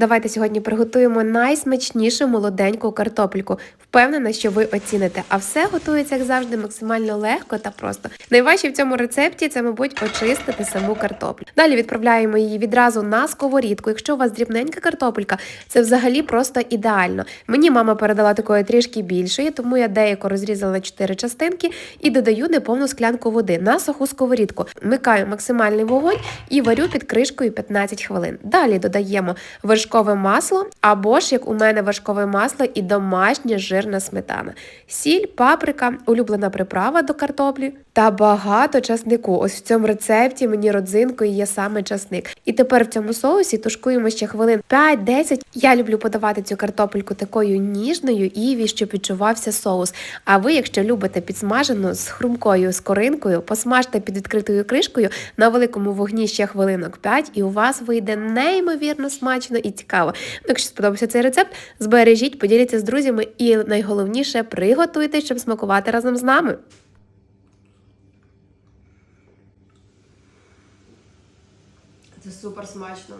Давайте сьогодні приготуємо найсмачнішу молоденьку картопельку. Впевнена, що ви оціните. А все готується, як завжди, максимально легко та просто. Найважче в цьому рецепті це, мабуть, очистити саму картоплю. Далі відправляємо її відразу на сковорідку. Якщо у вас дрібненька картопелька, це взагалі просто ідеально. Мені мама передала такої трішки більшої, тому я деяко розрізала 4 частинки і додаю неповну склянку води на суху сковорідку. Вмикаю максимальний вогонь і варю під кришкою 15 хвилин. Далі додаємо вершкове масло або ж як у мене вершкове масло і домашня жирна сметана, сіль, паприка, улюблена приправа до картоплі та багато часнику. Ось в цьому рецепті мені родзинкою є саме часник. І тепер в цьому соусі тушкуємо ще хвилин 5-10. Я люблю подавати цю картопельку такою ніжною іві, щоб відчувався соус. А ви, якщо любите підсмажену з хрумкою скоринкою, посмажте під відкритою кришкою на великому вогні ще хвилинок 5, і у вас вийде неймовірно смачно і цікаво. Якщо сподобався цей рецепт, збережіть, поділіться з друзями і найголовніше приготуйте, щоб смакувати разом з нами. Це супер смачно.